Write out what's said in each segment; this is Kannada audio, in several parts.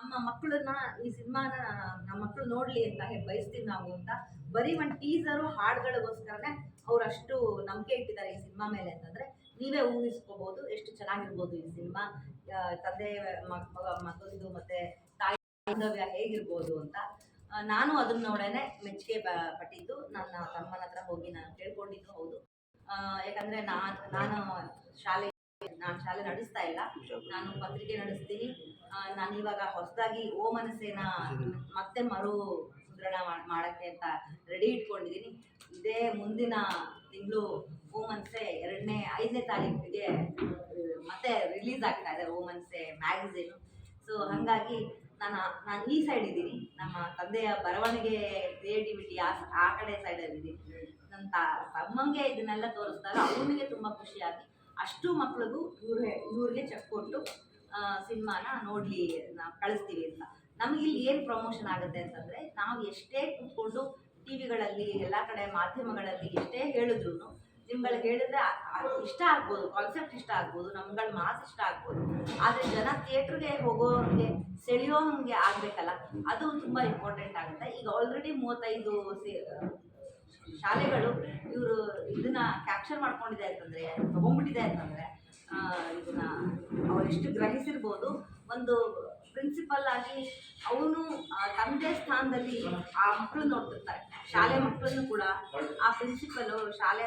ನಮ್ಮ ಮಕ್ಕಳನ್ನ ಈ ಸಿನಿಮಾನ ನಮ್ಮ ಮಕ್ಕಳು ನೋಡ್ಲಿ ಅಂತ ಬಯಸ್ತೀವಿ ನಾವು ಅಂತ ಬರೀ ಒಂದು ಟೀಸರು ಹಾಡುಗಳಿಗೋಸ್ಕರನೇ ಅವ್ರು ಅಷ್ಟು ನಂಬಿಕೆ ಇಟ್ಟಿದ್ದಾರೆ ಈ ಸಿನಿಮಾ ಮೇಲೆ ಅಂತಂದ್ರೆ ನೀವೇ ಊಹಿಸ್ಕೋಬಹುದು ಎಷ್ಟು ಚೆನ್ನಾಗಿರ್ಬೋದು ಈ ಸಿನಿಮಾ. ತಂದೆ ಮಗ, ಮಗಂದು ಮತ್ತೆ ತಾಯಿ ಬಾಂಧವ್ಯ ಹೇಗಿರ್ಬೋದು ಅಂತ. ನಾನು ಅದನ್ನ ನೋಡೇನೆ ಮೆಚ್ಚುಗೆ ಪಟ್ಟಿದ್ದು. ನನ್ನ ತಮ್ಮನ ಹತ್ರ ಹೋಗಿ ನಾನು ಕೇಳ್ಕೊಂಡಿದ್ದು ಹೌದು. ಯಾಕಂದ್ರೆ ನಾನು ನಾನು ಶಾಲೆ ನಾನು ಶಾಲೆ ನಡೆಸ್ತಾ ಇಲ್ಲ. ನಾನು ಪತ್ರಿಕೆ ನಡೆಸ್ತೀನಿ. ನಾನು ಇವಾಗ ಹೊಸದಾಗಿ ಓ ಮನಸ್ಸೇನ ಮತ್ತೆ ಮರು ಮುದ್ರಣ ಮಾಡೋಕ್ಕೆ ಅಂತ ರೆಡಿ ಇಟ್ಕೊಂಡಿದ್ದೀನಿ. ಇದೇ ಮುಂದಿನ ತಿಂಗಳು ಓ ಮನಸ್ಸೆ ಎರಡನೇ, ಐದನೇ ತಾರೀಕಿಗೆ ಮತ್ತೆ ರಿಲೀಸ್ ಆಗ್ತಾ ಇದೆ ಓ ಮನಸ್ಸೆ ಮ್ಯಾಗಝೀನು ಸೊ ಹಾಗಾಗಿ ನಾನು ನಾನು ಈ ಸೈಡ್ ಇದ್ದೀನಿ. ನಮ್ಮ ತಂದೆಯ ಬರವಣಿಗೆ ಕ್ರಿಯೇಟಿವಿಟಿ ಆ ಆ ಕಡೆ ಸೈಡಲ್ಲಿ ಇದ್ದೀನಿ. ನನ್ನ ತಮ್ಮಂಗೆ ಇದನ್ನೆಲ್ಲ ತೋರಿಸಿದಾಗ ಅವನಿಗೆ ತುಂಬ ಖುಷಿಯಾಗಿ ಅಷ್ಟು ಮಕ್ಳಿಗೂ ಇವ್ರೆ ಇವ್ರಿಗೆ ಚೆಕ್ ಕೊಟ್ಟು ಸಿನಿಮಾನ ನೋಡಲಿ ನಾವು ಕಳಿಸ್ತೀವಿ ಅಂತ. ನಮಗೆ ಇಲ್ಲಿ ಏನು ಪ್ರಮೋಷನ್ ಆಗುತ್ತೆ ಅಂತಂದರೆ, ನಾವು ಎಷ್ಟೇ ಕೂತ್ಕೊಂಡು ಟಿ ವಿಗಳಲ್ಲಿ ಎಲ್ಲ ಕಡೆ ಮಾಧ್ಯಮಗಳಲ್ಲಿ ಎಷ್ಟೇ ಹೇಳಿದ್ರು ನಿಮ್ಗಳಿಗೆ ಹೇಳಿದ್ರೆ ಇಷ್ಟ ಆಗ್ಬೋದು ಕಾನ್ಸೆಪ್ಟ್ ಇಷ್ಟ ಆಗ್ಬೋದು, ನಮ್ಗಳ ಮಾತು ಇಷ್ಟ ಆಗ್ಬೋದು. ಆದರೆ ಜನ ಥಿಯೇಟ್ರಿಗೆ ಹೋಗೋರಿಗೆ ಸೆಳೆಯೋ ಹಂಗೆ ಆಗಬೇಕಲ್ಲ, ಅದು ತುಂಬ ಇಂಪಾರ್ಟೆಂಟ್ ಆಗುತ್ತೆ. ಈಗ ಆಲ್ರೆಡಿ ಮೂವತ್ತೈದು ಶಾಲೆಗಳು ಇವರು ಇದನ್ನ ಕ್ಯಾಪ್ಚರ್ ಮಾಡ್ಕೊಂಡಿದೆ ಅಂತಂದರೆ, ತಗೊಂಡ್ಬಿಟ್ಟಿದೆ ಅಂತಂದರೆ ಇದನ್ನ ಅವರೆಷ್ಟು ಗ್ರಹಿಸಿರ್ಬೋದು. ಒಂದು ಪ್ರಿನ್ಸಿಪಲ್ ಆಗಿ ಅವನು ತಂದೆ ಸ್ಥಾನದಲ್ಲಿ ಆ ಮಕ್ಕಳು ನೋಡ್ತಿರ್ತಾರೆ. ಶಾಲೆ ಮಕ್ಕಳನ್ನು ಕೂಡ ಆ ಪ್ರಿನ್ಸಿಪಲ್ ಶಾಲೆ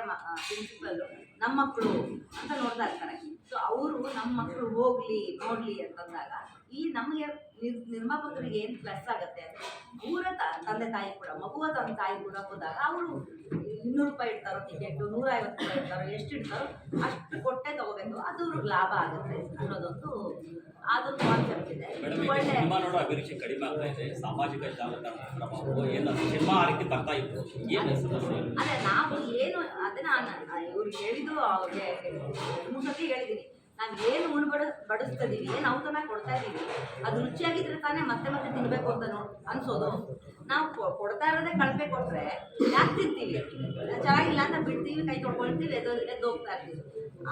ಪ್ರಿನ್ಸಿಪಲ್ ನಮ್ಮ ಮಕ್ಕಳು ಅಂತ ನೋಡ್ತಾ ಇರ್ತಾರೆ. ಸೊ ಅವರು ನಮ್ಮ ಮಕ್ಕಳು ಹೋಗ್ಲಿ ನೋಡ್ಲಿ ಅಂತಂದಾಗ ಈ ನಮಗೆ ನಿರ್ ನಿರ್ಮಾಪಕರಿಗೆ ಏನು ಪ್ಲಸ್ ಆಗುತ್ತೆ ಅಂದರೆ ಊರ ತಂದೆ ತಾಯಿ ಕೂಡ ಮಗುವ ತಂದೆ ತಾಯಿ ಕೂಡ ಹೋದಾಗ ಅವರು ಇನ್ನೂರು ರೂಪಾಯಿ ಇಡ್ತಾರೋ ಟಿಕೆಟ್ ನೂರ ಐವತ್ತು ರೂಪಾಯಿ ಇಡ್ತಾರೋ ಎಷ್ಟು ಇಡ್ತಾರೋ ಅಷ್ಟು ಕೊಟ್ಟೆ ತಗೋಬೇಕು. ಅದು ಅವ್ರಿಗೆ ಲಾಭ ಆಗುತ್ತೆ ಅನ್ನೋದೊಂದು ಅದೊಂದು ಕಾನ್ಸೆಪ್ಟ್ ಇದೆ. ಒಳ್ಳೆ ಸಿನಿಮಾ ನೋಡೋ ಅಭಿರುಚಿ ಕಡಿಮೆ ಆಗ್ತಾ ಇದೆ. ಸಾಮಾಜಿಕ ಜಾಲತಾಣ ಪ್ರಭಾವ ಏನು ಸಿನಿಮಾ ಆ ರೀತಿ ಬರ್ತಾ ಇತ್ತು. ಏನು ಸಮಸ್ಯೆ? ಅದೇ ನಾವು ಏನು ಅದನ್ನ ಇವ್ರಿಗೆ ಹೇಳಿದ್ದು ಅವ್ರಿಗೆ ಮೂರು ಹೇಳಿದೀನಿ ಹೇಳಿದ್ದೀನಿ. ನಾವು ಏನು ಉಣ್ಬಡ ಬಡಿಸ್ತಿದೀವಿ ಏನು ಔತಣ ಕೊಡ್ತಾ ಇದ್ದೀವಿ ಅದು ರುಚಿಯಾಗಿದ್ರೆ ತಾನೇ ಮತ್ತೆ ಮತ್ತೆ ತಿನ್ಬೇಕು ಅಂತ ನೋ ಅನ್ಸೋದು. ನಾವು ಕೊಡ್ತಾ ಇರೋದೇ ಕಳಪೆ ಕೊಟ್ರೆ ಯಾಕೆ ತಿಂತೀವಿ? ಚೆನ್ನಾಗಿಲ್ಲ ಅಂತ ಬಿಡ್ತೀವಿ ಕೈ ತೊಳ್ಕೊಳ್ತೀವಿ ಎದ್ದು ಎದ್ದು ಹೋಗ್ತಾ ಇರ್ತೀವಿ.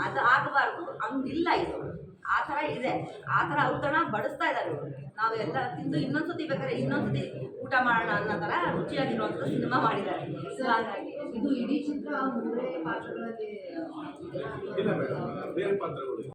ಅದು ಆಗಬಾರ್ದು ಹಂಗಿಲ್ಲ ಇದು. ಆ ಥರ ಇದೆ. ಆ ಥರ ಔತಣ ಬಡಿಸ್ತಾ ಇದ್ದಾರೆ ನಾವು ನಾವೆಲ್ಲ ತಿಂದು ಇನ್ನೊಂದ್ಸತಿ ಬೇಕಾದ್ರೆ ಇನ್ನೊಂದ್ಸತಿ ಊಟ ಮಾಡೋಣ ಅನ್ನೋ ಥರ ರುಚಿಯಾಗಿರುವಂಥ ಸಿನಿಮಾ ಮಾಡಿದ್ದಾರೆ. ಹಾಗಾಗಿ ಇದು ಇಡೀ ಚಿತ್ರ ಮೂರೇ ಪಾತ್ರಗಳಲ್ಲಿ